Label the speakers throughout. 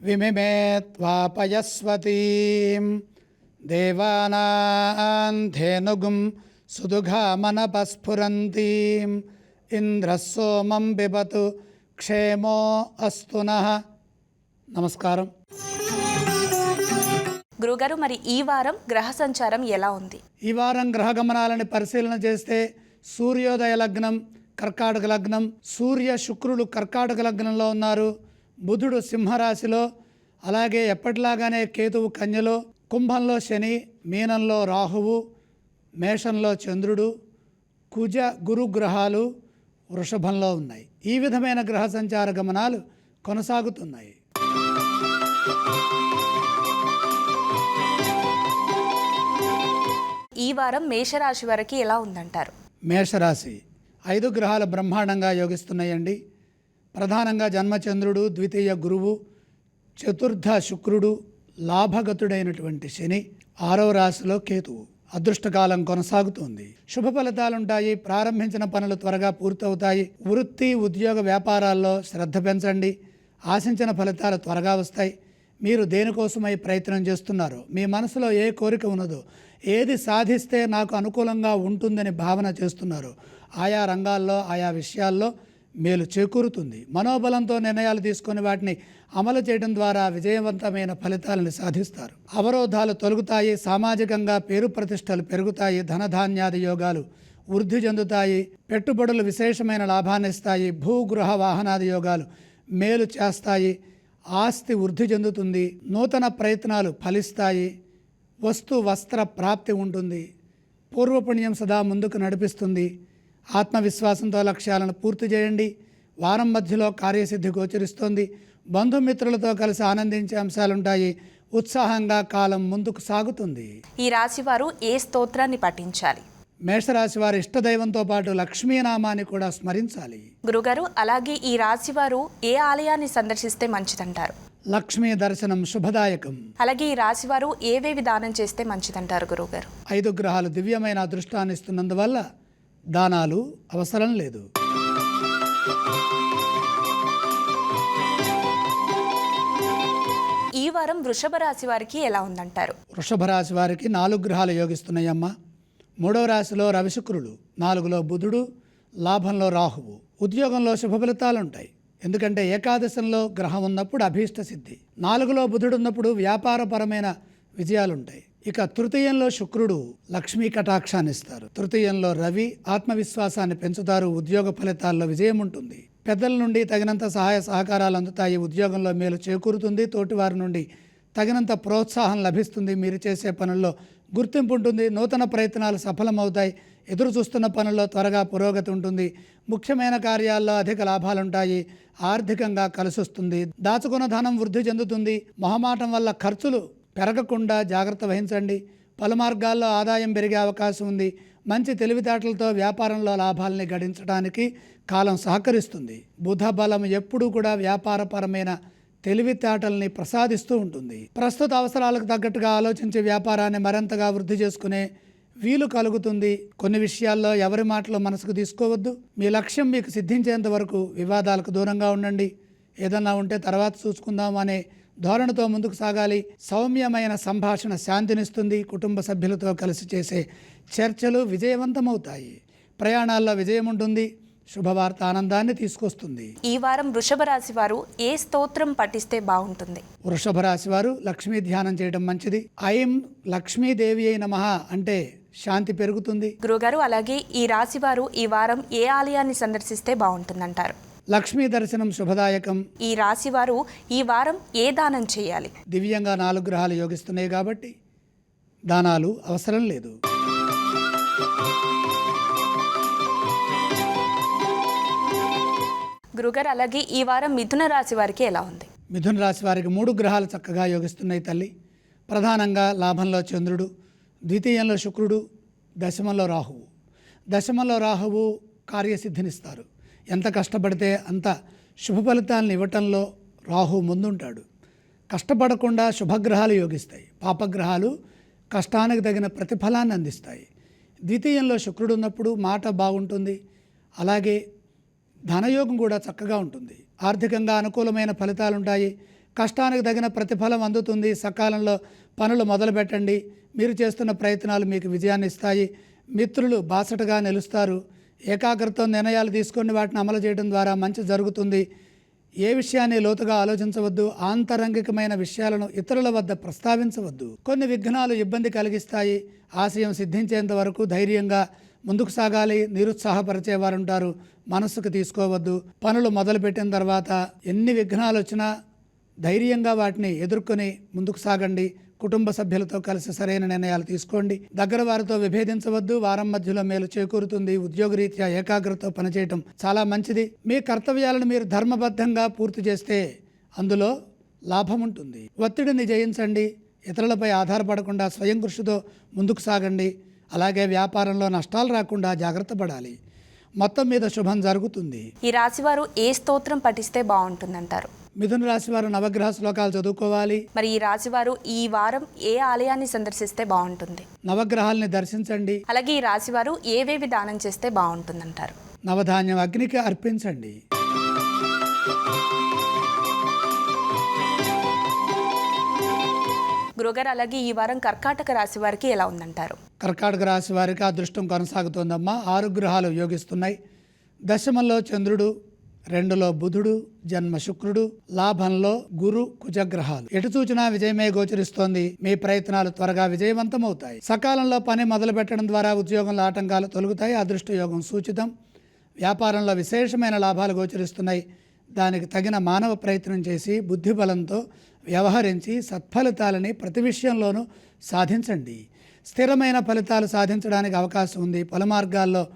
Speaker 1: विमिमे त्वापयस्वतीं देवानां धेनुगुं सुदुघामनपस्फुरन्तीम् इन्द्रः सोमं बिबतु क्षेमो अस्तु नः నమస్కారం
Speaker 2: గురుగారు మరి ఈ వారం గ్రహ సంచారం ఎలా ఉంది
Speaker 1: ఈ వారం గ్రహ గమనాలని పరిశీలన చేస్తే సూర్యోదయ లగ్నం కర్కాటక లగ్నం సూర్య శుక్రుడు కర్కాటక లగ్నంలో ఉన్నారు బుధుడు సింహరాశిలో అలాగే ఎప్పటిలాగానే కేతువు కన్యలో కుంభంలో శని మీనంలో రాహువు మేషంలో చంద్రుడు కుజ గురు గ్రహాలు వృషభంలో ఉన్నాయి. ఈ విధమైన గ్రహ సంచార గమనాలు కొనసాగుతున్నాయి.
Speaker 2: ఈ వారం మేషరాశి వారికి ఎలా ఉందంటారు?
Speaker 1: మేషరాశి ఐదు గ్రహాలు బ్రహ్మాండంగా యోగిస్తున్నాయండి. ప్రధానంగా జన్మచంద్రుడు ద్వితీయ గురువు చతుర్థ శుక్రుడు లాభగతుడైనటువంటి శని ఆరవ రాశిలో కేతువు. అదృష్టకాలం కొనసాగుతుంది. శుభ ఫలితాలుంటాయి ప్రారంభించిన పనులు త్వరగా పూర్తవుతాయి. వృత్తి ఉద్యోగ వ్యాపారాల్లో శ్రద్ధ పెంచండి. ఆశించిన ఫలితాలు త్వరగా వస్తాయి. మీరు దేనికోసమై ప్రయత్నం చేస్తున్నారు? మీ మనసులో ఏ కోరిక ఉన్నదో ఏది సాధిస్తే నాకు అనుకూలంగా ఉంటుందని భావన చేస్తున్నారు? ఆయా రంగాల్లో ఆయా విషయాల్లో మేలు చేకూరుతుంది. మనోబలంతో నిర్ణయాలు తీసుకొని వాటిని అమలు చేయడం ద్వారా విజయవంతమైన ఫలితాలను సాధిస్తారు. అవరోధాలు తొలగుతాయి సామాజికంగా పేరు ప్రతిష్టలు పెరుగుతాయి ధనధాన్యాది యోగాలు వృద్ధి చెందుతాయి పెట్టుబడులు విశేషమైన లాభాన్ని ఇస్తాయి భూగృహ వాహనాది యోగాలు మేలు చేస్తాయి ఆస్తి వృద్ధి చెందుతుంది నూతన ప్రయత్నాలు ఫలిస్తాయి వస్తు వస్త్ర ప్రాప్తి ఉంటుంది పూర్వపుణ్యం సదా ముందుకు నడిపిస్తుంది ఆత్మవిశ్వాసంతో లక్ష్యాలను పూర్తి చేయండి. వారం మధ్యలో కార్యసిద్ధి గోచరిస్తోంది. బంధుమిత్రులతో కలిసి ఆనందించే అంశాలుంటాయి. ఉత్సాహంగా కాలం ముందుకు సాగుతుంది.
Speaker 2: ఈ రాశి వారు ఏ స్తోత్రాన్ని పఠించాలి?
Speaker 1: మేషరాశి వారి ఇష్టదైవంతో పాటు లక్ష్మీనామాన్ని కూడా స్మరించాలి.
Speaker 2: గురుగారు అలాగే ఈ రాశి వారు ఏ ఆలయాన్ని సందర్శిస్తే మంచిదంటారు?
Speaker 1: లక్ష్మీ దర్శనం శుభదాయకం.
Speaker 2: అలాగే ఈ రాశి వారు ఏవేవి దానం చేస్తే మంచిదంటారు గురువుగారు
Speaker 1: ఐదు గ్రహాలు దివ్యమైన అదృష్టాన్ని ఇస్తున్నందువల్ల దానాలు అవసరం లేదు.
Speaker 2: ఈ వారం వృషభ రాశి వారికి ఎలా ఉందంటారు?
Speaker 1: వృషభ రాశి వారికి నాలుగు గ్రహాలు యోగిస్తున్నాయమ్మ. మూడవ రాశిలో రవిశుక్రుడు నాలుగులో బుధుడు లాభంలో రాహువు. ఉద్యోగంలో శుభ ఫలితాలు ఉంటాయి ఎందుకంటే ఏకాదశంలో గ్రహం ఉన్నప్పుడు అభీష్ట సిద్ధి నాలుగులో బుధుడు ఉన్నప్పుడు వ్యాపారపరమైన విజయాలు ఉంటాయి ఇక తృతీయంలో శుక్రుడు లక్ష్మీ కటాక్షాన్ని ఇస్తారు. తృతీయంలో రవి ఆత్మవిశ్వాసాన్ని పెంచుతారు ఉద్యోగ ఫలితాల్లో విజయం ఉంటుంది. పెద్దల నుండి తగినంత సహాయ సహకారాలు అందుతాయి ఉద్యోగంలో మేలు చేకూరుతుంది తోటివారి నుండి తగినంత ప్రోత్సాహం లభిస్తుంది. మీరు చేసే పనుల్లో గుర్తింపు ఉంటుంది నూతన ప్రయత్నాలు సఫలమవుతాయి ఎదురు చూస్తున్న పనుల్లో త్వరగా పురోగతి ఉంటుంది ముఖ్యమైన కార్యాల్లో అధిక లాభాలుంటాయి ఆర్థికంగా కలిసొస్తుంది దాచుకున్న ధనం వృద్ధి చెందుతుంది మొహమాటం వల్ల ఖర్చులు పెరగకుండా జాగ్రత్త వహించండి. పలు మార్గాల్లో ఆదాయం పెరిగే అవకాశం ఉంది. మంచి తెలివితేటలతో వ్యాపారంలో లాభాలని గడించడానికి కాలం సహకరిస్తుంది. బుధ బలం ఎప్పుడూ కూడా వ్యాపారపరమైన తెలివితేటల్ని ప్రసాదిస్తూ ఉంటుంది. ప్రస్తుత అవసరాలకు తగ్గట్టుగా ఆలోచించి వ్యాపారాన్ని మరింతగా వృద్ధి చేసుకునే వీలు కలుగుతుంది. కొన్ని విషయాల్లో ఎవరి మాటలు మనసుకు తీసుకోవద్దు. మీ లక్ష్యం మీకు సిద్ధించేంత వరకు వివాదాలకు దూరంగా ఉండండి. ఏదన్నా ఉంటే తర్వాత చూసుకుందాం అనే ధోరణితో ముందుకు సాగాలి. సౌమ్యమైన సంభాషణ శాంతినిస్తుంది. కుటుంబ సభ్యులతో కలిసి చేసే చర్చలు విజయవంతమవుతాయి. ప్రయాణాల్లో విజయం ఉంటుంది. శుభవార్త ఆనందాన్ని తీసుకొస్తుంది.
Speaker 2: ఈ వారం వృషభ రాశి వారు ఏ స్తోత్రం పఠిస్తే బాగుంటుంది?
Speaker 1: వృషభ రాశి వారు లక్ష్మీ ధ్యానం చేయడం మంచిది. ఐం లక్ష్మీదేవి అయిన మహా అంటే శాంతి పెరుగుతుంది.
Speaker 2: గురుగారు అలాగే ఈ రాశి వారు ఈ వారం ఏ ఆలయాన్ని సందర్శిస్తే బాగుంటుందంటారు?
Speaker 1: లక్ష్మీ దర్శనం శుభదాయకం.
Speaker 2: ఈ రాశి వారు ఈ వారం ఏ దానం చేయాలి?
Speaker 1: దివ్యంగా నాలుగు గ్రహాలు యోగిస్తున్నాయి కాబట్టి దానాలు అవసరం లేదు.
Speaker 2: గురుగారు అలాగే ఈ వారం మిథున రాశి వారికి ఎలా ఉంది?
Speaker 1: మిథున రాశి వారికి మూడు గ్రహాలు చక్కగా యోగిస్తున్నాయి తల్లి. ప్రధానంగా లాభంలో చంద్రుడు ద్వితీయంలో శుక్రుడు దశమంలో రాహువు. దశమంలో రాహువు కార్యసిద్ధినిస్తారు. ఎంత కష్టపడితే అంత శుభ ఫలితాలను ఇవ్వటంలో రాహు ముందుంటాడు. కష్టపడకుండా శుభగ్రహాలు యోగిస్తాయి. పాపగ్రహాలు కష్టానికి తగిన ప్రతిఫలాన్ని అందిస్తాయి. ద్వితీయంలో శుక్రుడు ఉన్నప్పుడు మాట బాగుంటుంది. అలాగే ధనయోగం కూడా చక్కగా ఉంటుంది. ఆర్థికంగా అనుకూలమైన ఫలితాలు ఉంటాయి కష్టానికి తగిన ప్రతిఫలం అందుతుంది. సకాలంలో పనులు మొదలు పెట్టండి మీరు చేస్తున్న ప్రయత్నాలు మీకు విజయాన్ని ఇస్తాయి మిత్రులు బాసటగా నిలుస్తారు. ఏకాగ్రతతో నిర్ణయాలు తీసుకొని వాటిని అమలు చేయడం ద్వారా మంచి జరుగుతుంది. ఏ విషయాన్ని లోతుగా ఆలోచించవద్దు ఆంతరంగికమైన విషయాలను ఇతరుల వద్ద ప్రస్తావించవద్దు. కొన్ని విఘ్నాలు ఇబ్బంది కలిగిస్తాయి. ఆశయం సిద్ధించేంత వరకు ధైర్యంగా ముందుకు సాగాలి నిరుత్సాహపరిచే వారుంటారు మనస్సుకు తీసుకోవద్దు. పనులు మొదలుపెట్టిన తర్వాత ఎన్ని విఘ్నాలు వచ్చినా ధైర్యంగా వాటిని ఎదుర్కొని ముందుకు సాగండి. కుటుంబ సభ్యులతో కలిసి సరైన నిర్ణయాలు తీసుకోండి. దగ్గర వారితో విభేదించవద్దు. వారం మధ్యలో మేలు చేకూరుతుంది. ఉద్యోగరీత్యా ఏకాగ్రతతో పనిచేయటం చాలా మంచిది. మీ కర్తవ్యాలను మీరు ధర్మబద్ధంగా పూర్తి చేస్తే అందులో లాభం ఉంటుంది. ఒత్తిడిని జయించండి. ఇతరులపై ఆధారపడకుండా స్వయం కృషితో ముందుకు సాగండి. అలాగే వ్యాపారంలో నష్టాలు రాకుండా జాగ్రత్త పడాలి. మొత్తం మీద శుభం జరుగుతుంది.
Speaker 2: ఈ రాశివారు ఏ స్తోత్రం పఠిస్తే బాగుంటుందంటారు?
Speaker 1: మిథున రాశి వారు నవగ్రహ శ్లోకాలు చదువుకోవాలి.
Speaker 2: మరి ఈ రాశివారు ఈ వారం ఏ ఆలయాన్ని సందర్శిస్తే బాగుంటుంది?
Speaker 1: నవగ్రహాల్ని దర్శించండి.
Speaker 2: అలాగే ఈ రాశివారు ఏవేవి దానం చేస్తే బాగుంటుందంటారు?
Speaker 1: నవధాన్యం అగ్నికి అర్పించండి.
Speaker 2: గురుగారు అలాగే ఈ వారం కర్కాటక రాశి వారికి ఎలా ఉందంటారు?
Speaker 1: కర్కాటక రాశి వారికి అదృష్టం కొనసాగుతోందమ్మా. ఆరు గ్రహాలు యోగిస్తున్నాయి. దశమంలో చంద్రుడు రెండులో బుధుడు జన్మ శుక్రుడు లాభంలో గురు కుజగ్రహాలు. ఎటు చూచినా విజయమే గోచరిస్తోంది. మీ ప్రయత్నాలు త్వరగా విజయవంతమవుతాయి. సకాలంలో పని మొదలు పెట్టడం ద్వారా ఉద్యోగంలో ఆటంకాలు తొలగుతాయి. అదృష్ట యోగం సూచితం. వ్యాపారంలో విశేషమైన లాభాలు గోచరిస్తున్నాయి. దానికి తగిన మానవ ప్రయత్నం చేసి బుద్ధిబలంతో వ్యవహరించి సత్ఫలితాలని ప్రతి విషయంలోనూ సాధించండి. స్థిరమైన ఫలితాలు సాధించడానికి అవకాశం ఉంది. పలు మార్గాల్లో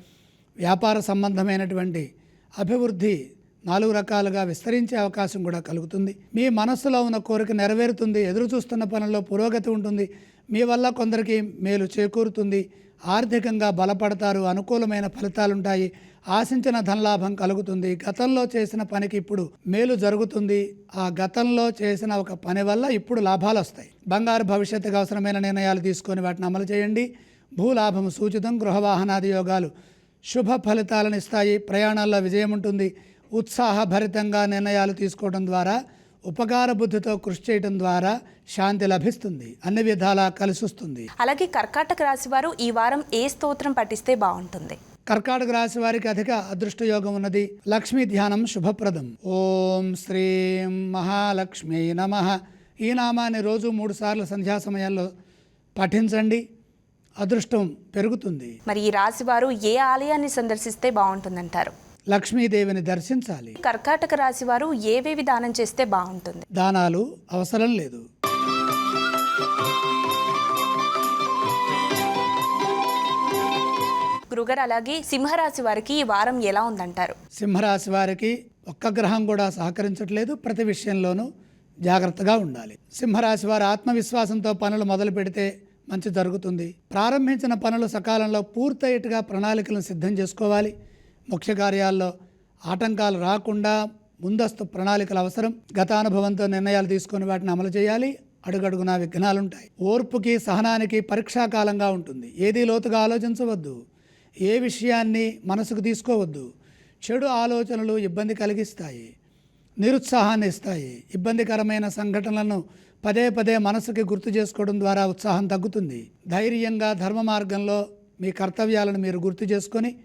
Speaker 1: వ్యాపార సంబంధమైనటువంటి అభివృద్ధి నాలుగు రకాలుగా విస్తరించే అవకాశం కూడా కలుగుతుంది. మీ మనస్సులో ఉన్న కోరిక నెరవేరుతుంది ఎదురు చూస్తున్న పనుల్లో పురోగతి ఉంటుంది. మీ వల్ల కొందరికి మేలు చేకూరుతుంది. ఆర్థికంగా బలపడతారు అనుకూలమైన ఫలితాలుంటాయి. ఆశించిన ధనలాభం కలుగుతుంది. గతంలో చేసిన పనికి ఇప్పుడు మేలు జరుగుతుంది. ఆ గతంలో చేసిన ఒక పని వల్ల ఇప్పుడు లాభాలు వస్తాయి. బంగారు భవిష్యత్తుకు అవసరమైన నిర్ణయాలు తీసుకొని వాటిని అమలు చేయండి. భూలాభం సూచితం గృహవాహనాది యోగాలు. శుభ ఫలితాలను ఇస్తాయి. ప్రయాణాల్లో విజయం ఉంటుంది. ఉత్సాహభరితంగా నిర్ణయాలు తీసుకోవడం ద్వారా ఉపకార బుద్ధితో కృషి చేయడం ద్వారా శాంతి లభిస్తుంది. అన్ని విధాలా కలిసొస్తుంది.
Speaker 2: అలాగే కర్కాటక రాశి వారు ఈ వారం ఏ స్తోత్రం పఠిస్తే బాగుంటుంది?
Speaker 1: కర్కాటక రాశి వారికి అధిక అదృష్ట యోగం ఉన్నది. లక్ష్మీ ధ్యానం శుభప్రదం. ఓం శ్రీం మహాలక్ష్మి నమ. ఈ నామాన్ని రోజు మూడు సార్లు సంధ్యా సమయాల్లో పఠించండి. అదృష్టం పెరుగుతుంది.
Speaker 2: మరి ఈ రాశి వారు ఏ ఆలయాన్ని సందర్శిస్తే బాగుంటుందంటారు?
Speaker 1: లక్ష్మీదేవిని దర్శించాలి.
Speaker 2: కర్కాటక రాశి వారు ఏవేవి దానం చేస్తే బాగుంటుంది?
Speaker 1: దానాలు అవసరం లేదు.
Speaker 2: గురుగారు అలాగే సింహరాశి వారికి ఈ వారం ఎలా ఉందంటారు?
Speaker 1: సింహరాశి వారికి ఒక్క గ్రహం కూడా సహకరించట్లేదు. ప్రతి విషయంలోనూ జాగ్రత్తగా ఉండాలి. సింహరాశి వారు ఆత్మవిశ్వాసంతో పనులు మొదలు పెడితే మంచి జరుగుతుంది. ప్రారంభించిన పనులు సకాలంలో పూర్తయ్యేట్టుగా ప్రణాళికలను సిద్ధం చేసుకోవాలి. ముఖ్య కార్యాల్లో ఆటంకాలు రాకుండా ముందస్తు ప్రణాళికలు అవసరం. గతానుభవంతో నిర్ణయాలు తీసుకొని వాటిని అమలు చేయాలి. అడుగడుగునా విఘ్నాలుంటాయి. ఓర్పుకి సహనానికి పరీక్షాకాలంగా ఉంటుంది. ఏది లోతుగా ఆలోచించవద్దు. ఏ విషయాన్ని మనసుకు తీసుకోవద్దు. చెడు ఆలోచనలు ఇబ్బంది కలిగిస్తాయి. నిరుత్సాహాన్ని ఇస్తాయి. ఇబ్బందికరమైన సంఘటనలను పదే పదే మనసుకి గుర్తు చేసుకోవడం ద్వారా ఉత్సాహం తగ్గుతుంది. ధైర్యంగా ధర్మ మార్గంలో మీ కర్తవ్యాలను మీరు గుర్తు చేసుకొని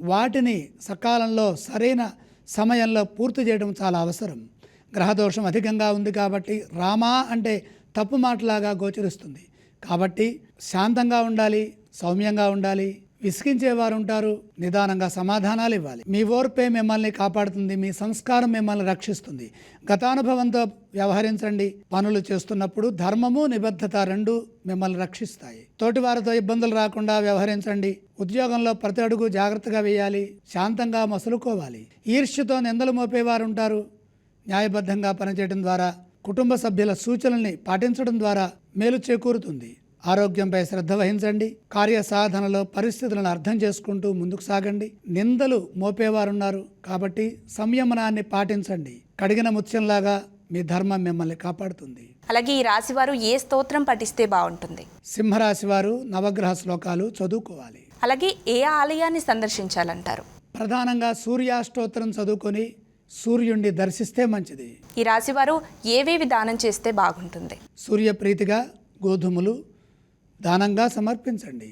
Speaker 1: వాటిని సకాలంలో సరైన సమయంలో పూర్తి చేయడం చాలా అవసరం. గ్రహదోషం అధికంగా ఉంది కాబట్టి రామా అంటే తప్పు మాటలాగా గోచరిస్తుంది. కాబట్టి శాంతంగా ఉండాలి సౌమ్యంగా ఉండాలి విసిగించేవారు ఉంటారు నిదానంగా సమాధానాలు ఇవ్వాలి. మీ ఓర్పే మిమ్మల్ని కాపాడుతుంది మీ సంస్కారం మిమ్మల్ని రక్షిస్తుంది. గతానుభవంతో వ్యవహరించండి. పనులు చేస్తున్నప్పుడు ధర్మము నిబద్ధత రెండు మిమ్మల్ని రక్షిస్తాయి. తోటివారితో ఇబ్బందులు రాకుండా వ్యవహరించండి. ఉద్యోగంలో ప్రతి అడుగు జాగ్రత్తగా వేయాలి శాంతంగా మసులుకోవాలి. ఈర్ష్యతో నిందలు మోపేవారు ఉంటారు న్యాయబద్ధంగా పనిచేయడం ద్వారా కుటుంబ సభ్యుల సూచనల్ని పాటించడం ద్వారా మేలు చేకూరుతుంది. ఆరోగ్యంపై శ్రద్ధ వహించండి. కార్యసాధనలో పరిస్థితులను అర్థం చేసుకుంటూ ముందుకు సాగండి. నిందలు మోపేవారున్నారు కాబట్టి సంయమనాన్ని పాటించండి. కడిగిన ముత్యంలాగా మీ ధర్మం మిమ్మల్ని కాపాడుతుంది.
Speaker 2: అలాగే ఈ రాశి వారు ఏ స్తోత్రం పఠిస్తే బాగుంటుంది?
Speaker 1: సింహరాశి వారు నవగ్రహ శ్లోకాలు చదువుకోవాలి.
Speaker 2: అలాగే ఏ ఆలయాన్ని సందర్శించాలంటారు?
Speaker 1: ప్రధానంగా సూర్యాష్టోత్తరం చదువుకొని సూర్యుణ్ణి దర్శిస్తే మంచిది.
Speaker 2: ఈ రాశి వారు ఏవేవి దానం చేస్తే బాగుంటుంది?
Speaker 1: సూర్యప్రీతిగా గోధుమలు దానంగా సమర్పించండి.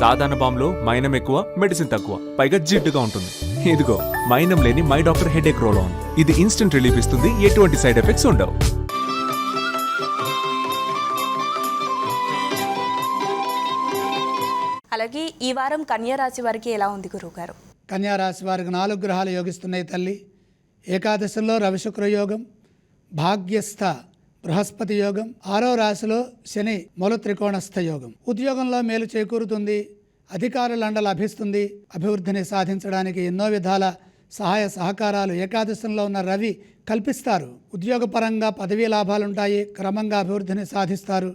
Speaker 3: సాధారణ బాంబులో మైనం ఎక్కువ మెడిసిన్ తక్కువ పైగా జిడ్డుగా ఉంటుంది. ఇదిగో మైనం లేని my doctor headache roll on. ఇది ఇన్స్టెంట్ రిలీఫ్ ఇస్తుంది ఎటువంటి సైడ్ ఎఫెక్ట్స్ ఉండవు.
Speaker 2: ఈ వారం కన్యారాశి వారికి ఎలా ఉంది గురువుగారు?
Speaker 1: కన్యారాశి వారికి నాలుగు గ్రహాలు యోగిస్తున్నాయి తల్లి. ఏకాదశంలో రవిశుక్ర యోగం భాగ్యస్థ బృహస్పతి యోగం ఆరో రాశిలో శని మూల త్రికోణస్థ యోగం. ఉద్యోగంలో మేలు చేకూరుతుంది అధికారులండ లభిస్తుంది అభివృద్ధిని సాధించడానికి ఎన్నో విధాల సహాయ సహకారాలు ఏకాదశంలో ఉన్న రవి కల్పిస్తారు. ఉద్యోగపరంగా పదవీ లాభాలుంటాయి క్రమంగా అభివృద్ధిని సాధిస్తారు.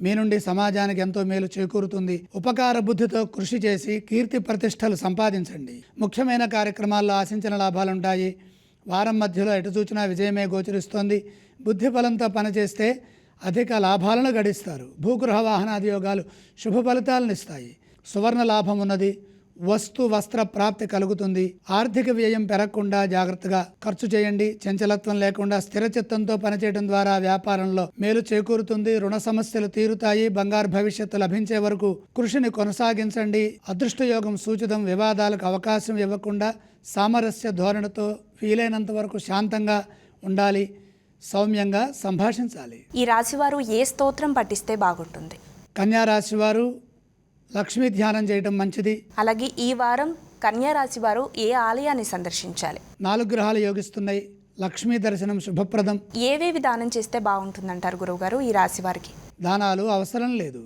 Speaker 1: మీ నుండి సమాజానికి ఎంతో మేలు చేకూరుతుంది. ఉపకార బుద్ధితో కృషి చేసి కీర్తి ప్రతిష్టలు సంపాదించండి. ముఖ్యమైన కార్యక్రమాల్లో ఆశించిన లాభాలుంటాయి. వారం మధ్యలో ఎటు చూచినా విజయమే గోచరిస్తోంది. బుద్ధి బలంతో పనిచేస్తే అధిక లాభాలను గడిస్తారు. భూగృహ వాహనాది యోగాలు శుభ ఫలితాలను ఇస్తాయి. సువర్ణ లాభం ఉన్నది. వస్తు వస్త్ర ప్రాప్తి కలుగుతుంది. ఆర్థిక వ్యయం పెరగకుండా జాగ్రత్తగా ఖర్చు చేయండి. చంచలత్వం లేకుండా స్థిరచిత్తంతో పనిచేయడం ద్వారా వ్యాపారంలో మేలు చేకూరుతుంది. రుణ సమస్యలు తీరుతాయి. బంగారు భవిష్యత్తు లభించే వరకు కృషిని కొనసాగించండి. అదృష్టయోగం సూచితం వివాదాలకు అవకాశం ఇవ్వకుండా సామరస్య ధోరణితో వీలైనంత వరకు శాంతంగా ఉండాలి. సౌమ్యంగా సంభాషించాలి.
Speaker 2: ఈ రాశి వారు ఏ స్తోత్రం పఠిస్తే బాగుంటుంది?
Speaker 1: కన్యా రాశి వారు లక్ష్మీ ధ్యానం చేయడం మంచిది.
Speaker 2: అలాగే ఈ వారం రాశి వారు ఏ ఆలయాన్ని సందర్శించాలి?
Speaker 1: నాలుగు గ్రహాలు యోగిస్తున్నాయి. లక్ష్మీ దర్శనం శుభప్రదం.
Speaker 2: ఏవేవి దానం చేస్తే బాగుంటుందంటారు గురువుగారు ఈ రాశి వారికి?
Speaker 1: దానాలు అవసరం లేదు.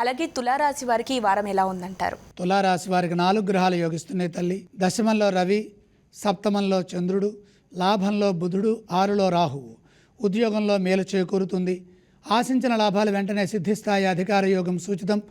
Speaker 2: అలాగే తులారాశి వారికి ఈ వారం ఎలా ఉందంటారు?
Speaker 1: తులారాశి వారికి నాలుగు గ్రహాలు యోగిస్తున్నాయి తల్లి. దశమంలో రవి సప్తమంలో చంద్రుడు లాభంలో బుధుడు ఆరులో రాహువు. ఉద్యోగంలో మేలు చేకూరుతుంది. ఆశించిన లాభాలు వెంటనే సిద్ధిస్తాయి అధికార యోగం సూచితం.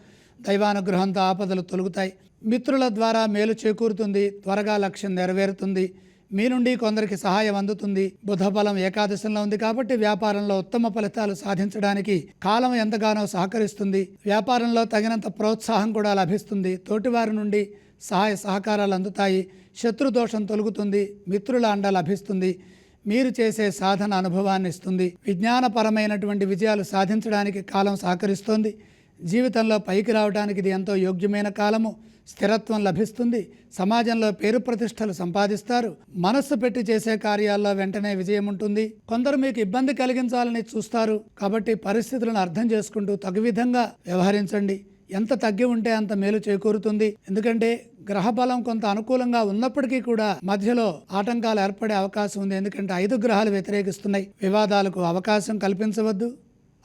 Speaker 1: దైవానుగ్రహంతో ఆపదలు తొలుగుతాయి. మిత్రుల ద్వారా మేలు చేకూరుతుంది. త్వరగా లక్ష్యం నెరవేరుతుంది. మీ నుండి కొందరికి సహాయం అందుతుంది. బుధబలం ఏకాదశంలో ఉంది కాబట్టి వ్యాపారంలో ఉత్తమ ఫలితాలు సాధించడానికి కాలం ఎంతగానో సహకరిస్తుంది. వ్యాపారంలో తగినంత ప్రోత్సాహం కూడా లభిస్తుంది. తోటివారి నుండి సహాయ సహకారాలు అందుతాయి. శత్రు దోషం తొలుగుతుంది. మిత్రుల అండ లభిస్తుంది. మీరు చేసే సాధన అనుభవాన్ని ఇస్తుంది. విజ్ఞానపరమైనటువంటి విజయాలు సాధించడానికి కాలం సహకరిస్తోంది. జీవితంలో పైకి రావడానికి ఇది ఎంతో యోగ్యమైన కాలము. స్థిరత్వం లభిస్తుంది. సమాజంలో పేరు ప్రతిష్టలు సంపాదిస్తారు. మనస్సు పెట్టి చేసే కార్యాల్లో వెంటనే విజయం ఉంటుంది. కొందరు మీకు ఇబ్బంది కలిగించాలని చూస్తారు. కాబట్టి పరిస్థితులను అర్థం చేసుకుంటూ తగు విధంగా వ్యవహరించండి. ఎంత తగ్గి ఉంటే అంత మేలు చేకూరుతుంది. ఎందుకంటే గ్రహ బలం కొంత అనుకూలంగా ఉన్నప్పటికీ కూడా మధ్యలో ఆటంకాలు ఏర్పడే అవకాశం ఉంది. ఎందుకంటే ఐదు గ్రహాలు వ్యతిరేకిస్తున్నాయి. వివాదాలకు అవకాశం కల్పించవద్దు.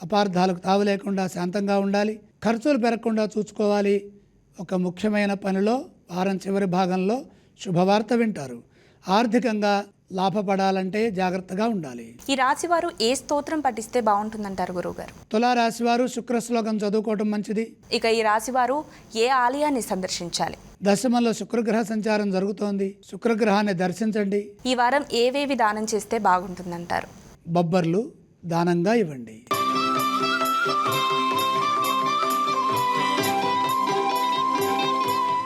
Speaker 1: అపార్థాలకు తావు లేకుండా శాంతంగా ఉండాలి. ఖర్చులు పెరగకుండా చూసుకోవాలి. ఒక ముఖ్యమైన పనిలో వారం చివరి భాగంలో శుభవార్త వింటారు. ఆర్థికంగా లాభపడాలంటే జాగ్రత్తగా ఉండాలి.
Speaker 2: ఈ రాశి వారు ఏ స్తోత్రం పఠిస్తే బాగుంటుందంటారు గురువుగారు?
Speaker 1: తులారాశి వారు శుక్ర శ్లోకం చదువుకోవటం మంచిది.
Speaker 2: ఇక ఈ రాశి వారు ఏ ఆలయాన్ని సందర్శించాలి?
Speaker 1: దశమంలో శుక్రగ్రహ సంచారం జరుగుతోంది. శుక్రగ్రహాన్ని దర్శించండి.
Speaker 2: ఈ వారం ఏవేవి దానం చేస్తే బాగుంటుందంటారు?
Speaker 1: బొబ్బర్లు దానంగా ఇవ్వండి.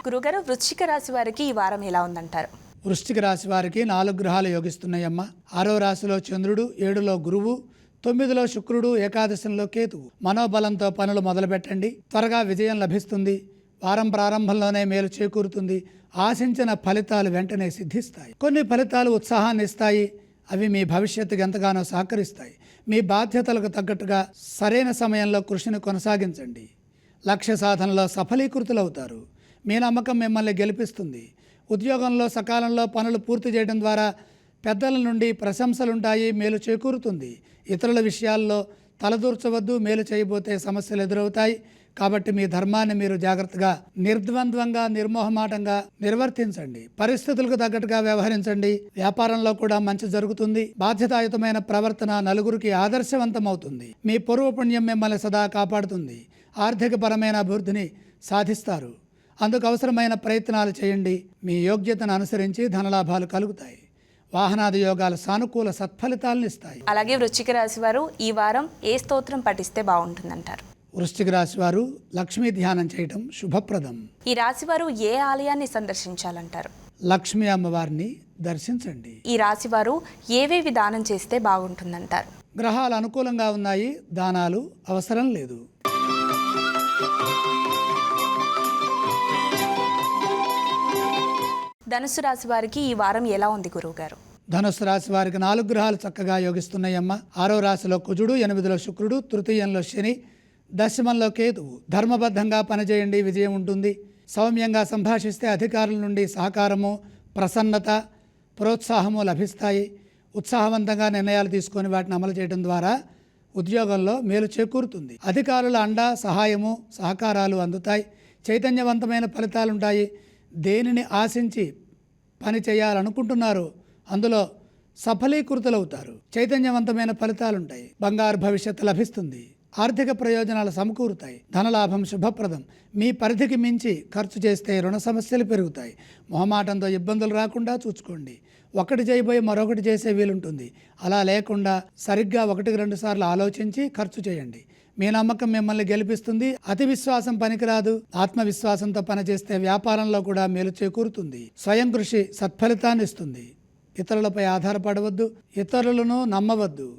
Speaker 2: గురుగారు వృశ్చిక రాశి వారికి ఈ వారం ఎలా ఉందంటారు?
Speaker 1: వృష్టిక రాశి వారికి నాలుగు గ్రహాలు యోగిస్తున్నాయమ్మ. ఆరో రాశిలో చంద్రుడు ఏడులో గురువు తొమ్మిదిలో శుక్రుడు ఏకాదశంలో కేతువు. మనోబలంతో పనులు మొదలుపెట్టండి. త్వరగా విజయం లభిస్తుంది. వారం ప్రారంభంలోనే మేలు చేకూరుతుంది. ఆశించిన ఫలితాలు వెంటనే సిద్ధిస్తాయి. కొన్ని ఫలితాలు ఉత్సాహాన్ని ఇస్తాయి. అవి మీ భవిష్యత్తుకు ఎంతగానో సహకరిస్తాయి. మీ బాధ్యతలకు తగ్గట్టుగా సరైన సమయంలో కృషిని కొనసాగించండి. లక్ష్య సాధనలో సఫలీకృతులవుతారు. మీ నమ్మకం మిమ్మల్ని గెలిపిస్తుంది. ఉద్యోగంలో సకాలంలో పనులు పూర్తి చేయడం ద్వారా పెద్దల నుండి ప్రశంసలుంటాయి మేలు చేకూరుతుంది. ఇతరుల విషయాల్లో తలదూర్చవద్దు మేలు చేయబోతే సమస్యలు ఎదురవుతాయి. కాబట్టి మీ ధర్మాన్ని మీరు జాగ్రత్తగా నిర్ద్వంద్వంగా నిర్మోహమాటంగా నిర్వర్తించండి. పరిస్థితులకు తగ్గట్టుగా వ్యవహరించండి. వ్యాపారంలో కూడా మంచి జరుగుతుంది. బాధ్యతాయుతమైన ప్రవర్తన నలుగురికి ఆదర్శవంతమవుతుంది. మీ పూర్వపుణ్యం మిమ్మల్ని సదా కాపాడుతుంది. ఆర్థికపరమైన అభివృద్ధిని సాధిస్తారు. అందుకు అవసరమైన ప్రయత్నాలు చేయండి. మీ యోగ్యతను అనుసరించి ధనలాభాలు కలుగుతాయి. వాహనాది యోగాలు సానుకూల సత్ఫలితాలను ఇస్తాయి.
Speaker 2: అలాగే వృశ్చిక రాశి వారు ఈ వారం ఏ స్తోత్రం పఠిస్తే బాగుంటుందంటారు?
Speaker 1: వృశ్చిక రాశి వారు లక్ష్మీ ధ్యానం చేయటం శుభప్రదం.
Speaker 2: ఈ రాశి వారు ఏ ఆలయాన్ని సందర్శించాలంటారు?
Speaker 1: లక్ష్మీ అమ్మవారిని దర్శించండి.
Speaker 2: ఈ రాశి వారు ఏవేవి దానం చేస్తే బాగుంటుందంటారు?
Speaker 1: గ్రహాలు అనుకూలంగా ఉన్నాయి. దానాలు అవసరం లేదు.
Speaker 2: ధనుసు రాశి వారికి ఈ వారం ఎలా ఉంది గురువుగారు?
Speaker 1: ధనుసు రాశి వారికి నాలుగు గ్రహాలు చక్కగా యోగిస్తున్నాయమ్మ. ఆరో రాశిలో కుజుడు ఎనిమిదిలో శుక్రుడు తృతీయంలో శని దశమంలో కేతువు ధర్మబద్ధంగా పనిచేయండి విజయం ఉంటుంది. సౌమ్యంగా సంభాషిస్తే అధికారుల నుండి సహకారము ప్రసన్నత ప్రోత్సాహము లభిస్తాయి. ఉత్సాహవంతంగా నిర్ణయాలు తీసుకొని వాటిని అమలు చేయడం ద్వారా ఉద్యోగంలో మేలు చేకూరుతుంది. అధికారుల అండ సహాయము సహకారాలు అందుతాయి. చైతన్యవంతమైన ఫలితాలుంటాయి. దేనిని ఆశించి పని చేయాలనుకుంటున్నారో అందులో సఫలీకృతులవుతారు. చైతన్యవంతమైన ఫలితాలుంటాయి. బంగారు భవిష్యత్తు లభిస్తుంది. ఆర్థిక ప్రయోజనాలు సమకూరుతాయి. ధనలాభం శుభప్రదం. మీ పరిధికి మించి ఖర్చు చేస్తే రుణ సమస్యలు పెరుగుతాయి. మొహమాటంతో ఇబ్బందులు రాకుండా చూసుకోండి. ఒకటి చేయబోయి మరొకటి చేసే వీలుంటుంది. అలా లేకుండా సరిగ్గా ఒకటికి రెండు సార్లు ఆలోచించి ఖర్చు చేయండి. మీ నమ్మకం మిమ్మల్ని గెలిపిస్తుంది. అతి విశ్వాసం పనికిరాదు. ఆత్మవిశ్వాసంతో పనిచేస్తే వ్యాపారంలో కూడా మేలు చేకూరుతుంది. స్వయం కృషి సత్ఫలితాన్ని ఇస్తుంది. ఇతరులపై ఆధారపడవద్దు. ఇతరులను నమ్మవద్దు.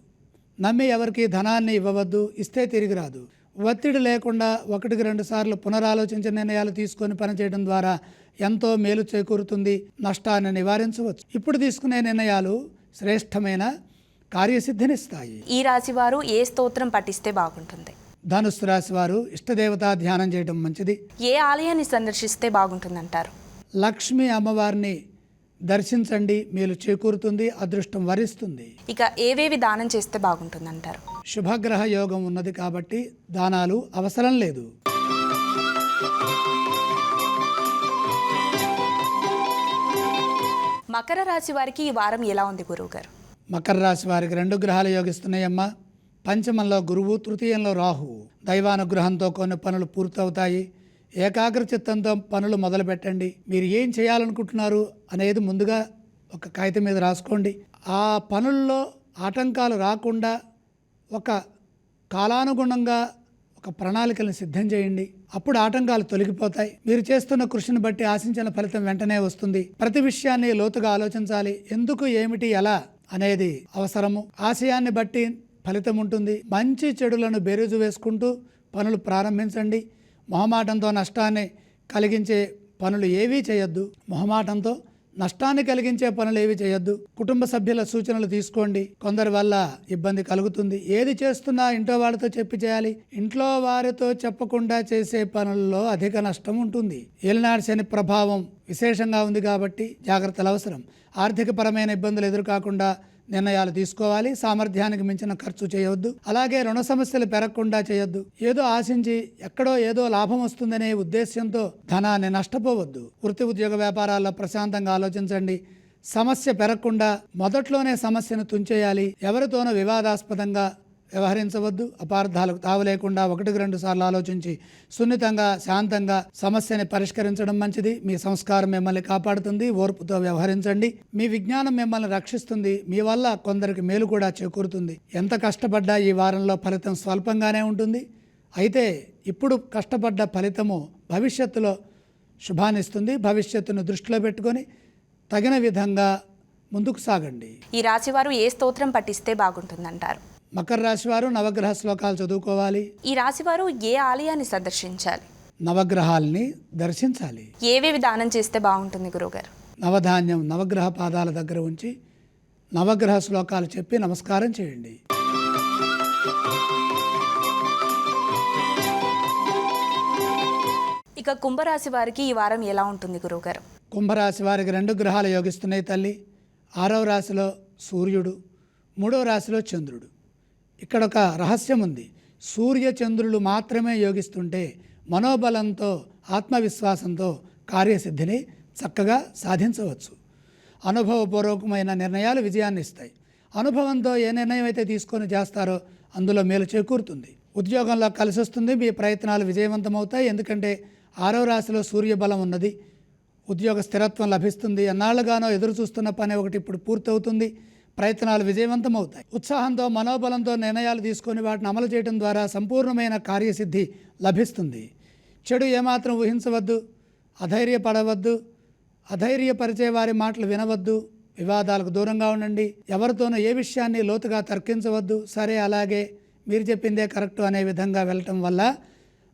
Speaker 1: నమ్మి ఎవరికి ధనాన్ని ఇవ్వవద్దు. ఇస్తే తిరిగి రాదు. ఒత్తిడి లేకుండా ఒకటికి రెండు సార్లు పునరాలోచించిన నిర్ణయాలు తీసుకొని పనిచేయడం ద్వారా ఎంతో మేలు చేకూరుతుంది. నష్టాన్ని నివారించవచ్చు. ఇప్పుడు తీసుకునే నిర్ణయాలు శ్రేష్టమైన కార్యసిద్ధినిస్తాయి.
Speaker 2: ఈ రాశి వారు ఏ స్తోత్రం పఠిస్తే బాగుంటుంది?
Speaker 1: ధనుస్సు రాశి వారు ఇష్టదేవతా ధ్యానం చేయడం మంచిది.
Speaker 2: ఏ ఆలయాన్ని సందర్శిస్తే బాగుంటుందంటారు?
Speaker 1: లక్ష్మీ అమ్మవారిని దర్శించండి మేలు చేకూరుతుంది అదృష్టం వరిస్తుంది.
Speaker 2: ఇక ఏవేవి దానం చేస్తే బాగుంటుందంటారు?
Speaker 1: శుభగ్రహ యోగం ఉన్నది కాబట్టి దానాలు అవసరం లేదు.
Speaker 2: మకర రాశి వారికి ఈ వారం ఎలా ఉంది గురువుగారు?
Speaker 1: మకర రాశి వారికి రెండు గ్రహాలు యోగిస్తున్నాయమ్మా. పంచమంలో గురువు తృతీయంలో రాహువు దైవానుగ్రహంతో కొన్ని పనులు పూర్తవుతాయి. ఏకాగ్ర చిత్తంతో పనులు మొదలుపెట్టండి మీరు ఏం చేయాలనుకుంటున్నారు అనేది ముందుగా ఒక కాగితం మీద రాసుకోండి. ఆ పనుల్లో ఆటంకాలు రాకుండా ఒక కాలానుగుణంగా ఒక ప్రణాళికలను సిద్ధం చేయండి. అప్పుడు ఆటంకాలు తొలగిపోతాయి. మీరు చేస్తున్న కృషిని బట్టి ఆశించిన ఫలితం వెంటనే వస్తుంది. ప్రతి విషయాన్ని లోతుగా ఆలోచించాలి. ఎందుకు ఏమిటి ఎలా అనేది అవసరము. ఆశయాన్ని బట్టి ఫలితం ఉంటుంది. మంచి చెడులను బేరీజు వేసుకుంటూ పనులు ప్రారంభించండి. మొహమాటంతో నష్టాన్ని కలిగించే పనులు ఏవీ చేయొద్దు. మొహమాటంతో నష్టాన్ని కలిగించే పనులు ఏవి చేయొద్దు. కుటుంబ సభ్యుల సూచనలు తీసుకోండి. కొందరి వల్ల ఇబ్బంది కలుగుతుంది. ఏది చేస్తున్నా ఇంట్లో వాళ్ళతో చెప్పి చేయాలి. ఇంట్లో వారితో చెప్పకుండా చేసే పనుల్లో అధిక నష్టం ఉంటుంది. ఏలినాడు శని ప్రభావం విశేషంగా ఉంది కాబట్టి జాగ్రత్తలు అవసరం. ఆర్థికపరమైన ఇబ్బందులు ఎదురుకాకుండా నిర్ణయాలు తీసుకోవాలి సామర్థ్యానికి మించిన ఖర్చు చేయవద్దు. అలాగే రుణ సమస్యలు పెరగకుండా చేయొద్దు. ఏదో ఆశించి ఎక్కడో ఏదో లాభం వస్తుందనే ఉద్దేశ్యంతో ధనాన్ని నష్టపోవద్దు. వృత్తి ఉద్యోగ వ్యాపారాల్లో ప్రశాంతంగా ఆలోచించండి. సమస్య పెరగకుండా మొదట్లోనే సమస్యను తుంచేయాలి. ఎవరితోనూ వివాదాస్పదంగా వ్యవహరించవద్దు అపార్థాలకు తావు లేకుండా ఒకటికి రెండు సార్లు ఆలోచించి సున్నితంగా శాంతంగా సమస్యని పరిష్కరించడం మంచిది. మీ సంస్కారం మిమ్మల్ని కాపాడుతుంది ఓర్పుతో వ్యవహరించండి. మీ విజ్ఞానం మిమ్మల్ని రక్షిస్తుంది. మీ వల్ల కొందరికి మేలు కూడా చేకూరుతుంది. ఎంత కష్టపడ్డా ఈ వారంలో ఫలితం స్వల్పంగానే ఉంటుంది. అయితే ఇప్పుడు కష్టపడ్డ ఫలితము భవిష్యత్తులో శుభాన్నిస్తుంది భవిష్యత్తును దృష్టిలో పెట్టుకొని తగిన విధంగా ముందుకు సాగండి.
Speaker 2: ఈ రాశివారు ఏ స్తోత్రం పఠిస్తే బాగుంటుందంటారు?
Speaker 1: మకర రాశి వారు నవగ్రహ శ్లోకాలు చదువుకోవాలి.
Speaker 2: ఈ రాశి వారు ఏ ఆలయాన్ని సందర్శించాలి?
Speaker 1: నవగ్రహాల్ని దర్శించాలి.
Speaker 2: ఏవేవి దానం చేస్తే బాగుంటుంది గురువుగారు?
Speaker 1: నవధాన్యం నవగ్రహ పాదాల దగ్గర ఉంచి నవగ్రహ శ్లోకాలు చెప్పి నమస్కారం చేయండి.
Speaker 2: ఇక కుంభరాశి వారికి ఈ వారం ఎలా ఉంటుంది గురువుగారు?
Speaker 1: కుంభరాశి వారికి రెండు గ్రహాలు యోగిస్తున్నాయి తల్లి. ఆరవ రాశిలో సూర్యుడు మూడవ రాశిలో చంద్రుడు. ఇక్కడ ఒక రహస్యం ఉంది సూర్య చంద్రులు మాత్రమే యోగిస్తుంటే మనోబలంతో ఆత్మవిశ్వాసంతో కార్యసిద్ధిని చక్కగా సాధించవచ్చు. అనుభవపూర్వకమైన నిర్ణయాలు విజయాన్ని ఇస్తాయి అనుభవంతో ఏ నిర్ణయం అయితే తీసుకొని చేస్తారో అందులో మేలు చేకూరుతుంది. ఉద్యోగంలో కలిసి వస్తుంది మీ ప్రయత్నాలు విజయవంతమవుతాయి. ఎందుకంటే ఆరో రాశిలో సూర్యబలం ఉన్నది. ఉద్యోగ స్థిరత్వం లభిస్తుంది. ఎన్నాళ్ళుగానో ఎదురు చూస్తున్న పని ఒకటి ఇప్పుడు పూర్తవుతుంది. ప్రయత్నాలు విజయవంతమవుతాయి. ఉత్సాహంతో మనోబలంతో నిర్ణయాలు తీసుకొని వాటిని అమలు చేయడం ద్వారా సంపూర్ణమైన కార్యసిద్ధి లభిస్తుంది. చెడు ఏమాత్రం ఊహించవద్దు అధైర్యపడవద్దు అధైర్యపరిచే వారి మాటలు వినవద్దు వివాదాలకు దూరంగా ఉండండి ఎవరితోనూ ఏ విషయాన్ని లోతుగా తర్కించవద్దు. సరే అలాగే మీరు చెప్పిందే కరెక్ట్ అనే విధంగా వెళ్ళటం వల్ల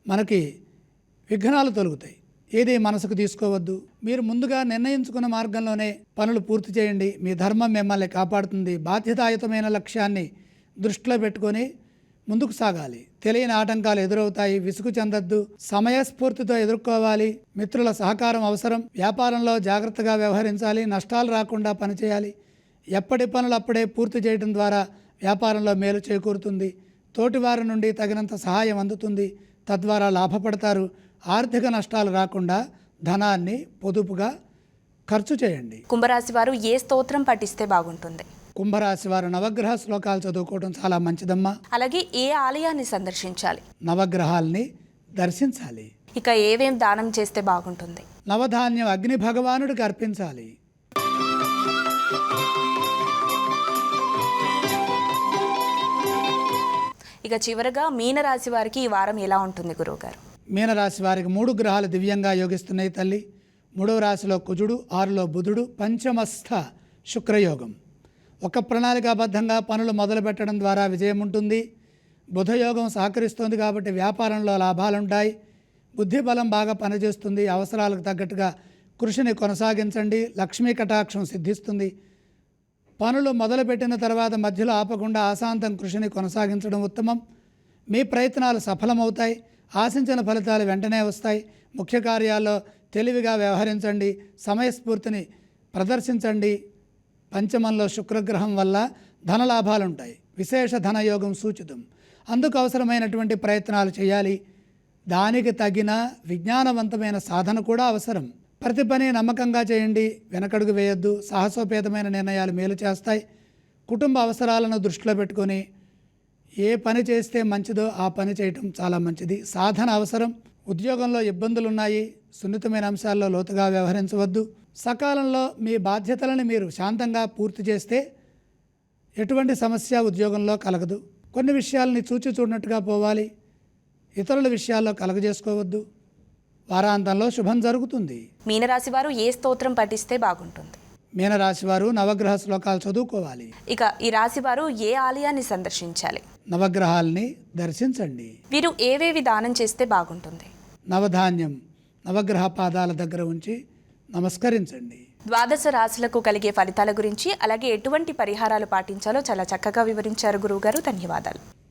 Speaker 1: మనకి విఘ్నాలు తొలుగుతాయి. ఏది మనసుకు తీసుకోవద్దు. మీరు ముందుగా నిర్ణయించుకున్న మార్గంలోనే పనులు పూర్తి చేయండి. మీ ధర్మం మిమ్మల్ని కాపాడుతుంది. బాధ్యతాయుతమైన లక్ష్యాన్ని దృష్టిలో పెట్టుకొని ముందుకు సాగాలి. తెలియని ఆటంకాలు ఎదురవుతాయి. విసుగు చెందద్దు. సమయస్ఫూర్తితో ఎదుర్కోవాలి. మిత్రుల సహకారం అవసరం. వ్యాపారంలో జాగ్రత్తగా వ్యవహరించాలి. నష్టాలు రాకుండా పనిచేయాలి. ఎప్పటి పనులు అప్పుడే పూర్తి చేయడం ద్వారా వ్యాపారంలో మేలు చేకూరుతుంది. తోటివారి నుండి తగినంత సహాయం అందుతుంది. తద్వారా లాభపడతారు. ఆర్థిక నష్టాలు రాకుండా ధనాన్ని పొదుపుగా ఖర్చు చేయండి.
Speaker 2: కుంభరాశి వారు ఏ స్తోత్రం పఠిస్తే బాగుంటుంది?
Speaker 1: కుంభరాశి వారు నవగ్రహ శ్లోకాలు చదువుకోవడం చాలా మంచిదమ్మా.
Speaker 2: అలాగే ఏ ఆలయాన్ని సందర్శించాలి?
Speaker 1: నవగ్రహాల్ని దర్శించాలి.
Speaker 2: ఇక ఏవేం దానం చేస్తే బాగుంటుంది?
Speaker 1: నవధాన్యం అగ్ని భగవానుడికి అర్పించాలి.
Speaker 2: ఇక చివరగా మీనరాశి వారికి ఈ వారం ఎలా ఉంటుంది గురువుగారు?
Speaker 1: మీనరాశి వారికి మూడు గ్రహాలు దివ్యంగా యోగిస్తున్నాయి తల్లి. మూడవ రాశిలో కుజుడు ఆరులో బుధుడు పంచమస్థ శుక్రయోగం. ఒక ప్రణాళికాబద్ధంగా పనులు మొదలు పెట్టడం ద్వారా విజయం ఉంటుంది. బుధయోగం సహకరిస్తుంది కాబట్టి వ్యాపారంలో లాభాలుంటాయి. బుద్ధి బలం బాగా పనిచేస్తుంది. అవసరాలకు తగ్గట్టుగా కృషిని కొనసాగించండి. లక్ష్మీ కటాక్షం సిద్ధిస్తుంది. పనులు మొదలుపెట్టిన తర్వాత మధ్యలో ఆపకుండా ఆశాంతం కృషిని కొనసాగించడం ఉత్తమం. మీ ప్రయత్నాలు సఫలమవుతాయి. ఆశించిన ఫలితాలు వెంటనే వస్తాయి. ముఖ్య కార్యాల్లో తెలివిగా వ్యవహరించండి. సమయస్ఫూర్తిని ప్రదర్శించండి. పంచమంలో శుక్రగ్రహం వల్ల ధనలాభాలుంటాయి. విశేష ధనయోగం సూచితం. అందుకు అవసరమైనటువంటి ప్రయత్నాలు చేయాలి. దానికి తగిన విజ్ఞానవంతమైన సాధన కూడా అవసరం. ప్రతి పని నమ్మకంగా చేయండి. వెనకడుగు వేయొద్దు. సాహసోపేతమైన నిర్ణయాలు మేలు చేస్తాయి. కుటుంబ అవసరాలను దృష్టిలో పెట్టుకొని ఏ పని చేస్తే మంచిదో ఆ పని చేయటం చాలా మంచిది. సాధన అవసరం. ఉద్యోగంలో ఇబ్బందులు ఉన్నాయి సున్నితమైన అంశాల్లో లోతుగా వ్యవహరించవద్దు. సకాలంలో మీ బాధ్యతలను మీరు శాంతంగా పూర్తి చేస్తే ఎటువంటి సమస్య ఉద్యోగంలో కలగదు. కొన్ని విషయాలని చూచి చూడనట్టుగా పోవాలి. ఇతరుల విషయాల్లో కలగజేసుకోవద్దు. వారాంతంలో శుభం జరుగుతుంది.
Speaker 2: మీనరాశి వారు ఏ స్తోత్రం పఠిస్తే బాగుంటుంది?
Speaker 1: మీనరాశి వారు నవగ్రహ శ్లోకాలు చదువుకోవాలి.
Speaker 2: ఇక ఈ రాశి వారు ఏ ఆలయాన్ని సందర్శించాలి?
Speaker 1: నవగ్రహాల్ని దర్శించండి.
Speaker 2: వీరు ఏవేవి దానం చేస్తే బాగుంటుంది?
Speaker 1: నవధాన్యం నవగ్రహ పాదాల దగ్గర ఉంచి నమస్కరించండి.
Speaker 2: ద్వాదశ రాశులకు కలిగే ఫలితాల గురించి అలాగే ఎటువంటి పరిహారాలు పాటించాలో చాలా చక్కగా వివరించారు గురువుగారు. ధన్యవాదాలు.